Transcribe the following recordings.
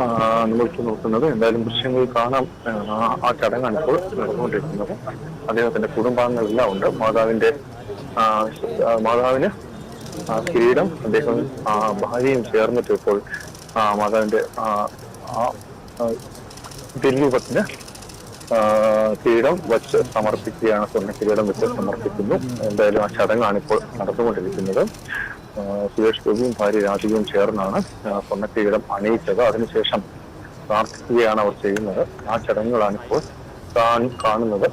നമ്മൾ നോക്കുന്നത്. എന്തായാലും ദൃശ്യങ്ങൾ കാണാം. ആ, ചടങ്ങാണ് ഇപ്പോൾ നടന്നുകൊണ്ടിരിക്കുന്നത്. അദ്ദേഹത്തിന്റെ കുടുംബാംഗങ്ങളെല്ലാം ഉണ്ട്. മാതാവിന്റെ മാതാവിന് കിരീടം അദ്ദേഹം ഭാര്യയും ചേർന്നിട്ട് ഇപ്പോൾ മാതാവിന്റെ ആ, കിരീടം വെച്ച് സമർപ്പിക്കുകയാണ്. സ്വർണ കിരീടം വെച്ച് സമർപ്പിക്കുന്നു. എന്തായാലും ആ ചടങ്ങാണ് ഇപ്പോൾ നടന്നുകൊണ്ടിരിക്കുന്നത്. സുരേഷ് ഗോപിയും ഭാര്യ രാധികയും ചേർന്നാണ് പൊന്നക്കീടം അണിയിച്ചത്. അതിനുശേഷം പ്രാർത്ഥിക്കുകയാണ് അവർ ചെയ്യുന്നത്. ആ ചടങ്ങുകളാണ് ഇപ്പോൾ താൻ കാണുന്നത്.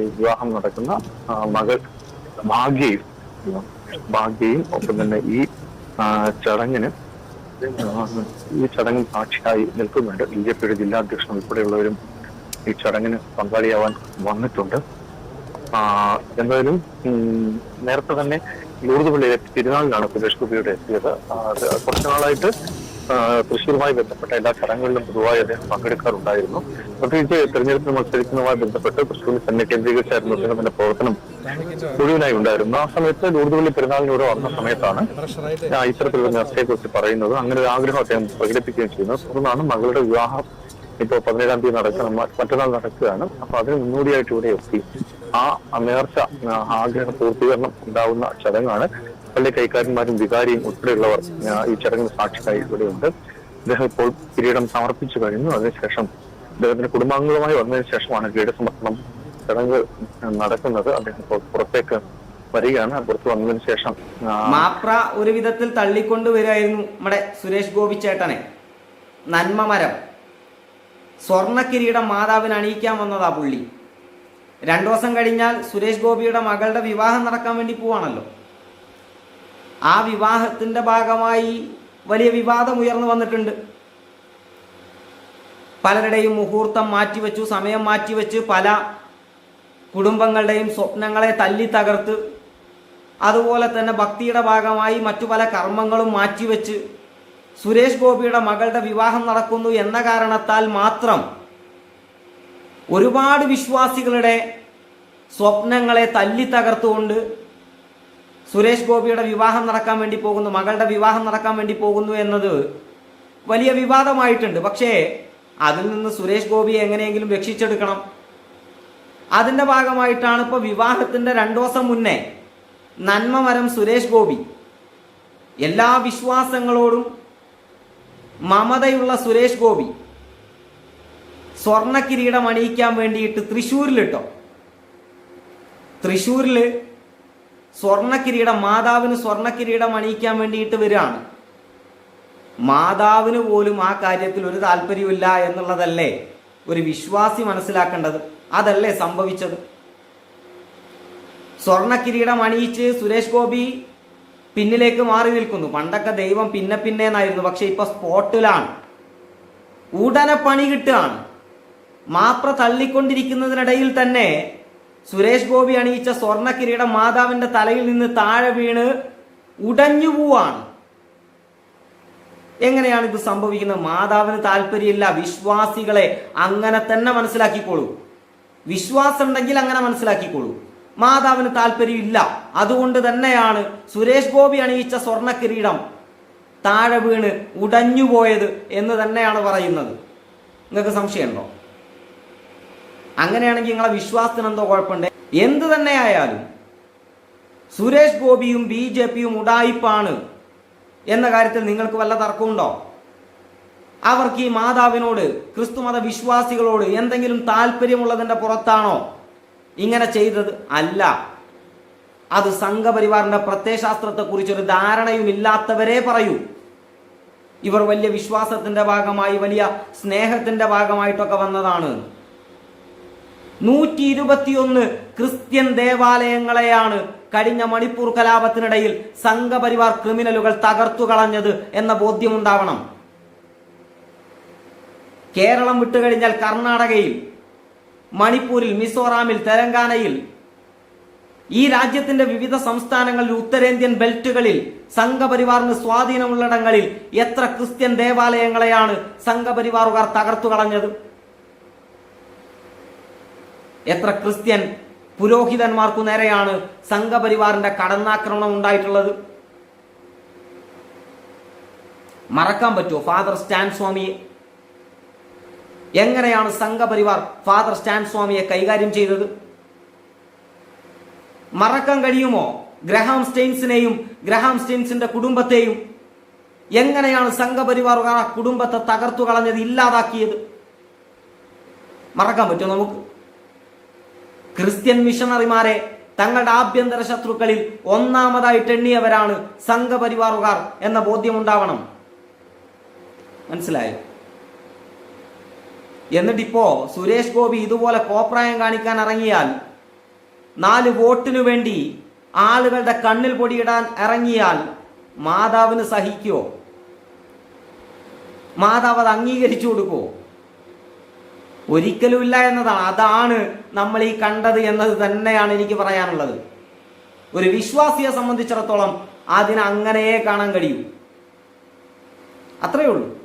ഈ വിവാഹം നടക്കുന്ന മകൾ ഭാഗ്യയും ഭാഗ്യയും ഒപ്പം തന്നെ ഈ ചടങ്ങിന് ഈ ചടങ്ങിൽ സാക്ഷിയായി നിൽക്കുന്നുണ്ട്. ബി ജെ പിയുടെ ജില്ലാ അധ്യക്ഷൻ ഉൾപ്പെടെയുള്ളവരും ഈ ചടങ്ങിന് പങ്കാളിയാവാൻ വന്നിട്ടുണ്ട്. എന്തായാലും നേരത്തെ തന്നെ ലൂർദ് പള്ളിയിലെ തിരുനാളിലാണ് സുരേഷ് ഗോപിയുടെ എത്തിയത് കുറച്ചു നാളായിട്ട് തൃശ്ശൂരുമായി ബന്ധപ്പെട്ട എല്ലാ ചടങ്ങുകളിലും പൊതുവായി അദ്ദേഹം പങ്കെടുക്കാറുണ്ടായിരുന്നു. പ്രത്യേകിച്ച് തെരഞ്ഞെടുപ്പിന് മത്സരിക്കുന്നതുമായി ബന്ധപ്പെട്ട് തൃശ്ശൂരിൽ തന്നെ കേന്ദ്രീകരിച്ചായിരുന്നു അദ്ദേഹത്തിന്റെ പ്രവർത്തനം മുഴുവനായി ഉണ്ടായിരുന്നു. ആ സമയത്ത് ലൂർദുപള്ളി പെരുന്നാളിനൂടെ വന്ന സമയത്താണ് ഇത്തരത്തിലുള്ള നേർച്ചയെക്കുറിച്ച് പറയുന്നത്. അങ്ങനെ ഒരു ആഗ്രഹം അദ്ദേഹം പ്രകടിപ്പിക്കുകയും ചെയ്യുന്നത് തുടർന്നാണ് മകളുടെ വിവാഹം ഇപ്പോൾ പതിനേഴാം തീയതി നടക്കണം മറ്റന്നാൾ നടക്കുകയാണ്. അപ്പൊ അതിന് മുന്നോടിയായിട്ട് ഇവിടെ എത്തി. ആ നേർച്ച ആഗ്രഹ പൂർത്തീകരണം ഉണ്ടാവുന്ന ചടങ്ങാണ്. പള്ളി കൈക്കാരന്മാരും വികാരിയും ഉൾപ്പെടെയുള്ളവർ ഈ ചടങ്ങിന് സാക്ഷിയായി ഇവിടെയുണ്ട്. അദ്ദേഹം ഇപ്പോൾ കിരീടം സമർപ്പിച്ചു കഴിഞ്ഞു. അതിനുശേഷം അദ്ദേഹത്തിന്റെ കുടുംബാംഗങ്ങളുമായി വന്നതിന് ശേഷമാണ് കിരീട സമർപ്പണം ചടങ്ങ് നടക്കുന്നത്. അദ്ദേഹം ഇപ്പോൾ പുറത്തേക്ക് വരികയാണ്. പുറത്ത് വന്നതിന് ശേഷം മാപ്ര ഒരു വിധത്തിൽ തള്ളിക്കൊണ്ടു വരികയായിരുന്നു നമ്മുടെ സുരേഷ് ഗോപി ചേട്ടനെ. നന്മമരം. സ്വർണ കിരീടം മാതാവിന് അണിയിക്കാൻ വന്നതാ പുള്ളി. രണ്ടു ദിവസം കഴിഞ്ഞാൽ സുരേഷ് ഗോപിയുടെ മകളുടെ വിവാഹം നടക്കാൻ വേണ്ടി പോവാണല്ലോ. ആ വിവാഹത്തിന്റെ ഭാഗമായി വലിയ വിവാദം ഉയർന്നു വന്നിട്ടുണ്ട്. പലരുടെയും മുഹൂർത്തം മാറ്റിവെച്ചു സമയം മാറ്റിവെച്ച് പല കുടുംബങ്ങളുടെയും സ്വപ്നങ്ങളെ തല്ലി തകർത്ത് അതുപോലെ തന്നെ ഭക്തിയുടെ ഭാഗമായി മറ്റു പല കർമ്മങ്ങളും മാറ്റിവെച്ച് സുരേഷ് ഗോപിയുടെ മകളുടെ വിവാഹം നടക്കുന്നു എന്ന കാരണത്താൽ മാത്രം ഒരുപാട് വിശ്വാസികളുടെ സ്വപ്നങ്ങളെ തല്ലി തകർത്തുകൊണ്ട് സുരേഷ് ഗോപിയുടെ വിവാഹം നടക്കാൻ വേണ്ടി പോകുന്നു മകളുടെ വിവാഹം നടക്കാൻ വേണ്ടി പോകുന്നു എന്നത് വലിയ വിവാദമായിട്ടുണ്ട്. പക്ഷേ അതിൽ നിന്ന് സുരേഷ് ഗോപിയെ എങ്ങനെയെങ്കിലും രക്ഷിച്ചെടുക്കണം. അതിന്റെ ഭാഗമായിട്ടാണ് ഇപ്പോൾ വിവാഹത്തിന്റെ രണ്ടു ദിവസം മുന്നേ നന്മമരം സുരേഷ് ഗോപി എല്ലാ വിശ്വാസങ്ങളോടും മമതയുള്ള സുരേഷ് ഗോപി സ്വർണ കിരീടം അണിയിക്കാൻ വേണ്ടിയിട്ട് തൃശ്ശൂരിലിട്ടോ? തൃശ്ശൂരിൽ സ്വർണ കിരീടം മാതാവിന് സ്വർണ കിരീടം അണിയിക്കാൻ വേണ്ടിയിട്ട് വരികയാണ്. മാതാവിന് പോലും ആ കാര്യത്തിൽ ഒരു താല്പര്യമില്ല എന്നുള്ളതല്ലേ ഒരു വിശ്വാസി മനസ്സിലാക്കേണ്ടത്? അതല്ലേ സംഭവിച്ചത്? സ്വർണ കിരീടം അണിയിച്ച് സുരേഷ് ഗോപി പിന്നിലേക്ക് മാറി നിൽക്കുന്നു. പണ്ടൊക്കെ ദൈവം പിന്നെ പിന്നെ എന്നായിരുന്നു പക്ഷെ ഇപ്പൊ സ്പോട്ടിലാണ്. ഉടനെ പണി കിട്ടുകയാണ്. മാപ്ര തള്ളിക്കൊണ്ടിരിക്കുന്നതിനിടയിൽ തന്നെ സുരേഷ് ഗോപി അണിയിച്ച സ്വർണ കിരീടം മാതാവിന്റെ തലയിൽ നിന്ന് താഴെ വീണ് ഉടഞ്ഞു പോവാണ്. എങ്ങനെയാണ് ഇത് സംഭവിക്കുന്നത്? മാതാവിന് താല്പര്യമില്ല. വിശ്വാസികളെ അങ്ങനെ തന്നെ മനസ്സിലാക്കിക്കോളൂ. വിശ്വാസം ഉണ്ടെങ്കിൽ അങ്ങനെ മനസ്സിലാക്കിക്കോളൂ. മാതാവിന് താല്പര്യമില്ല. അതുകൊണ്ട് തന്നെയാണ് സുരേഷ് ഗോപി അണിയിച്ച സ്വർണ കിരീടം താഴെ വീണ് ഉടഞ്ഞുപോയത് എന്ന് തന്നെയാണ് പറയുന്നത്. നിങ്ങൾക്ക് സംശയമുണ്ടോ? അങ്ങനെയാണെങ്കിൽ നിങ്ങളെ വിശ്വാസത്തിന് എന്തോ കുഴപ്പമുണ്ട്. എന്ത് തന്നെയായാലും സുരേഷ് ഗോപിയും ബി ജെ പിയും ഉടായിപ്പാണ് എന്ന കാര്യത്തിൽ നിങ്ങൾക്ക് വല്ല തർക്കമുണ്ടോ? അവർക്ക് ഈ മാതാവിനോട് ക്രിസ്തുമത വിശ്വാസികളോട് എന്തെങ്കിലും താല്പര്യമുള്ളതിന്റെ പുറത്താണോ ഇങ്ങനെ ചെയ്തത്? അല്ല. അത് സംഘപരിവാറിന്റെ പ്രത്യയശാസ്ത്രത്തെക്കുറിച്ചൊരു ധാരണയും ഇല്ലാത്തവരെ പറയൂ. ഇവർ വലിയ വിശ്വാസത്തിന്റെ ഭാഗമായി വലിയ സ്നേഹത്തിന്റെ ഭാഗമായിട്ടൊക്കെ വന്നതാണ്. നൂറ്റി ഇരുപത്തിയൊന്ന് ക്രിസ്ത്യൻ ദേവാലയങ്ങളെയാണ് കഴിഞ്ഞ മണിപ്പൂർ കലാപത്തിനിടയിൽ സംഘപരിവാർ ക്രിമിനലുകൾ തകർത്തു കളഞ്ഞത് എന്ന ബോധ്യമുണ്ടാവണം. കേരളം വിട്ടുകഴിഞ്ഞാൽ കർണാടകയിൽ മണിപ്പൂരിൽ മിസോറാമിൽ തെലങ്കാനയിൽ ഈ രാജ്യത്തിന്റെ വിവിധ സംസ്ഥാനങ്ങളിൽ ഉത്തരേന്ത്യൻ ബെൽറ്റുകളിൽ സംഘപരിവാറിന് സ്വാധീനമുള്ളിടങ്ങളിൽ എത്ര ക്രിസ്ത്യൻ ദേവാലയങ്ങളെയാണ് സംഘപരിവാറുകാർ തകർത്തു കളഞ്ഞത്? എത്ര ക്രിസ്ത്യൻ പുരോഹിതന്മാർക്കു നേരെയാണ് സംഘപരിവാറിന്റെ കടന്നാക്രമണം ഉണ്ടായിട്ടുള്ളത്? മറക്കാൻ പറ്റുമോ ഫാദർ സ്റ്റാൻ സ്വാമിയെ എങ്ങനെയാണ് സംഘപരിവാർ ഫാദർ സ്റ്റാൻ സ്വാമിയെ കൈകാര്യം ചെയ്തത്? മറക്കാൻ കഴിയുമോ ഗ്രഹാം സ്റ്റെയിൻസിനെയും ഗ്രഹാം സ്റ്റെയിൻസിന്റെ കുടുംബത്തെയും? എങ്ങനെയാണ് സംഘപരിവാർ കുടുംബത്തെ തകർത്തു കളഞ്ഞത് ഇല്ലാതാക്കിയത്? മറക്കാൻ പറ്റുമോ നമുക്ക്? ക്രിസ്ത്യൻ മിഷണറിമാരെ തങ്ങളുടെ ആഭ്യന്തര ശത്രുക്കളിൽ ഒന്നാമതായിട്ട് എണ്ണിയവരാണ് സംഘപരിവാറുകാർ എന്ന ബോധ്യമുണ്ടാവണം. മനസ്സിലായോ? എന്നിട്ടിപ്പോ സുരേഷ് ഗോപി ഇതുപോലെ കോപ്രായം കാണിക്കാൻ ഇറങ്ങിയാൽ നാല് വോട്ടിനു വേണ്ടി ആളുകളുടെ കണ്ണിൽ പൊടിയിടാൻ ഇറങ്ങിയാൽ മാതാവിന് സഹിക്കുമോ മാതാവ് അത് അംഗീകരിച്ചു കൊടുക്കുമോ ഒരിക്കലുമില്ല എന്നതാണ്. അതാണ് നമ്മൾ ഈ കണ്ടത് എന്നത് തന്നെയാണ് എനിക്ക് പറയാനുള്ളത്. ഒരു വിശ്വാസിയെ സംബന്ധിച്ചിടത്തോളം അതിന് അങ്ങനെയേ കാണാൻ കഴിയൂ. അത്രയേ ഉള്ളൂ.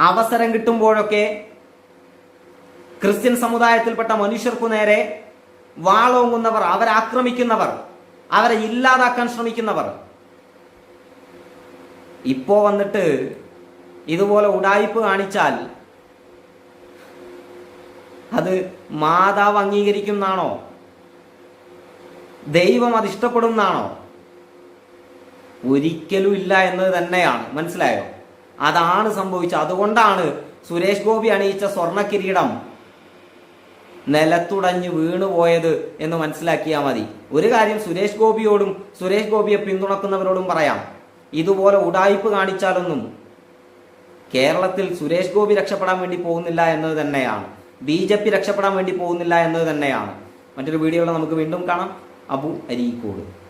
അവസരം കിട്ടുമ്പോഴൊക്കെ ക്രിസ്ത്യൻ സമുദായത്തിൽപ്പെട്ട മനുഷ്യർക്കു നേരെ വാളോങ്ങുന്നവർ അവരെ ആക്രമിക്കുന്നവർ അവരെ ഇല്ലാതാക്കാൻ ശ്രമിക്കുന്നവർ. ഇപ്പോ വന്നിട്ട് ഇതുപോലെ ഉടായിപ്പ് കാണിച്ചാൽ അത് മാതാവ് അംഗീകരിക്കുന്നാണോ? ദൈവം അത് ഇഷ്ടപ്പെടുന്നാണോ? ഒരിക്കലും ഇല്ല എന്നത് തന്നെയാണ്. മനസ്സിലായോ? അതാണ് സംഭവിച്ചത്. അതുകൊണ്ടാണ് സുരേഷ് ഗോപി അണിയിച്ച സ്വർണ കിരീടം നിലത്തുടഞ്ഞ് വീണുപോയത് എന്ന് മനസ്സിലാക്കിയാൽ മതി. ഒരു കാര്യം സുരേഷ് ഗോപിയോടും സുരേഷ് ഗോപിയെ പിന്തുണക്കുന്നവരോടും പറയാം. ഇതുപോലെ ഉടായിപ്പ് കാണിച്ചാലൊന്നും കേരളത്തിൽ സുരേഷ് ഗോപി രക്ഷപ്പെടാൻ വേണ്ടി പോകുന്നില്ല എന്നത് തന്നെയാണ്. ബി ജെ പി രക്ഷപ്പെടാൻ വേണ്ടി പോകുന്നില്ല എന്നത് തന്നെയാണ്. മറ്റൊരു വീഡിയോയിൽ നമുക്ക് വീണ്ടും കാണാം. അബു അരീക്കോട്.